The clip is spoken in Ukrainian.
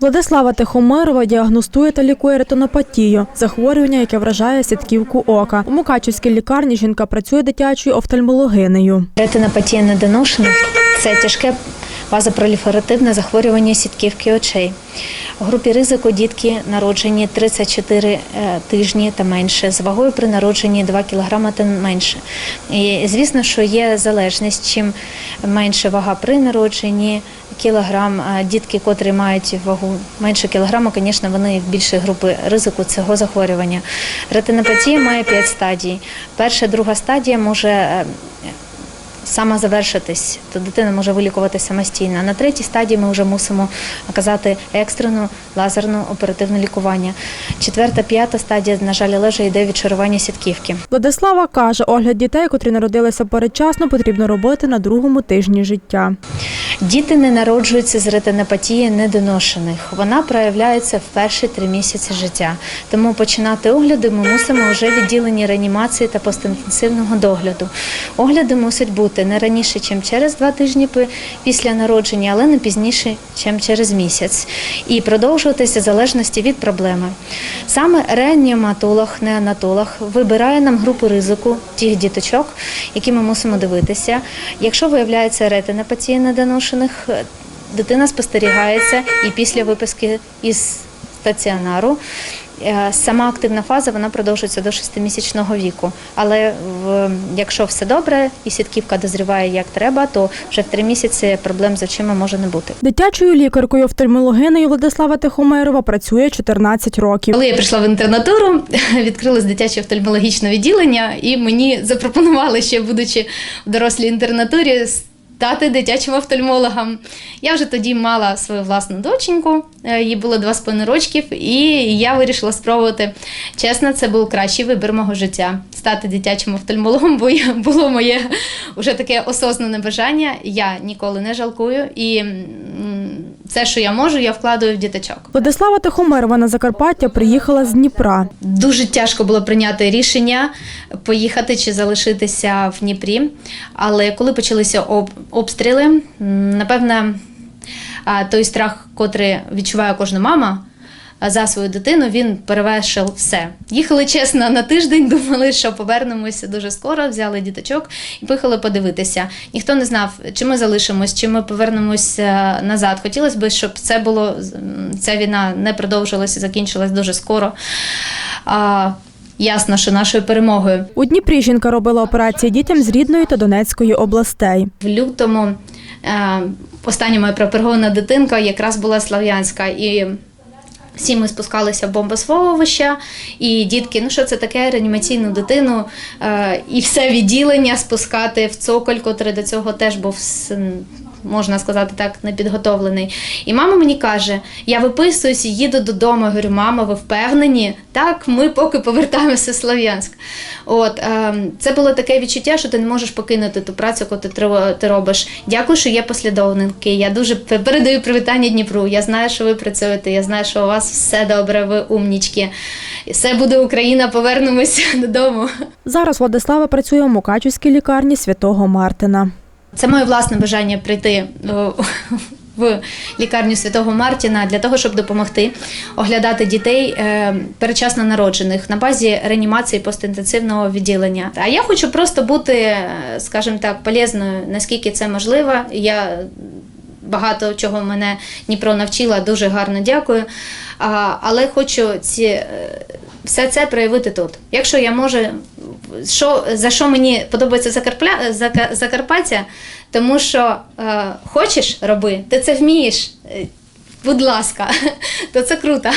Владислава Тихомирова діагностує та лікує ретинопатію – захворювання, яке вражає сітківку ока. У Мукачівській лікарні жінка працює дитячою офтальмологинею. Ретинопатія недоношених це тяжке вазопроліферативне захворювання сітківки очей. У групі ризику дітки народжені 34 е, тижні та менше, з вагою при народженні 2 кг та менше. І звісно, що є залежність, чим менше вага при народженні, кілограм, дітки, котрі мають вагу менше кілограма, звісно, вони в більшій групи ризику цього захворювання. Ретинопатія має 5 стадій. Перша, друга стадія може е, сама завершитись, то дитина може вилікувати самостійно. На третій стадії ми вже мусимо оказати екстрену лазерну оперативне лікування. Четверта, п'ята стадія, на жаль, лежить йде відшарування сітківки. Владислава каже, огляд дітей, котрі народилися передчасно, потрібно робити на другому тижні життя. Діти не народжуються з ретинопатії недоношених. Вона проявляється в перші три місяці життя. Тому починати огляди ми мусимо вже в відділенні реанімації та постінтенсивного догляду. Огляди мусять бути не раніше, ніж через два тижні після народження, але не пізніше, ніж через місяць. І продовжуватися в залежності від проблеми. Саме реаніматолог, неонатолог вибирає нам групу ризику тих діточок, які ми мусимо дивитися. Якщо виявляється ретинопатія недоношених, е, дитина спостерігається і після виписки із стаціонару. е, Сама активна фаза вона продовжується до 6-місячного віку. Але в, якщо все добре і сітківка дозріває як треба, то вже в 3 місяці проблем з очима може не бути. Дитячою лікаркою офтальмологинею Владислава Тихомирова працює 14 років. Коли я прийшла в інтернатуру, відкрилось дитяче офтальмологічне відділення, і мені запропонували ще, будучи в дорослій інтернатурі, стати дитячим офтальмологом. Я вже тоді мала свою власну доченьку, е, їй було два з половиною рочків, і я вирішила спробувати. Чесно, це був кращий вибір мого життя стати дитячим офтальмологом, бо було моє вже таке осознане бажання. Я ніколи не жалкую, і все, що я можу, я вкладаю в діточок. Владислава Тихомирова на Закарпаття приїхала з Дніпра. Дуже тяжко було прийняти рішення поїхати чи залишитися в Дніпрі. Але коли почалися об- обстріли, напевно, той страх, котрий відчуває кожна мама. А, За свою дитину він перевершив все. Їхали чесно на тиждень, думали, що повернемося дуже скоро, взяли діточок і поїхали подивитися. Ніхто не знав, чи ми залишимось, чи ми повернемося назад. Хотілося б, щоб це було ця війна не продовжилася, закінчилась дуже скоро. А, ясно, що нашою перемогою. У Дніпрі жінка робила операції дітям з Рідної та Донецької областей. В лютому е, остання моя прооперована дитинка якраз була слав'янська. І всі ми спускалися в бомбосховище, і дітки, ну що це таке, реанімаційну дитину, е, і все відділення спускати в цоколь, котрий до цього теж був. Можна сказати так, непідготовлений. І мама мені каже: я виписуюсь і їду додому. Я говорю, мама, ви впевнені? Так, ми поки повертаємося в Слов'янськ. От ем, це було таке відчуття, що ти не можеш покинути ту працю, яку ти, ти робиш. Дякую, що є послідовники. Я дуже передаю привітання Дніпру. Я знаю, що ви працюєте. Я знаю, що у вас все добре, ви умнічки. Все буде Україна, повернемося додому. Зараз Владислава працює у Мукачівській лікарні Святого Мартина. Це моє власне бажання прийти в лікарню Святого Мартіна для того, щоб допомогти оглядати дітей е, передчасно народжених на базі реанімації постінтенсивного відділення. А я хочу просто бути, е, скажімо так, полезною, наскільки це можливо. Я багато чого мене Дніпро навчила, дуже гарно дякую. Але хочу ці, е, все це проявити тут. Якщо я можу, що, за що мені подобається Закарпля, Зака- Закарпаття, тому що е, хочеш роби, ти це вмієш, е, будь ласка, то це круто.